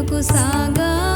ముందుకు సాగా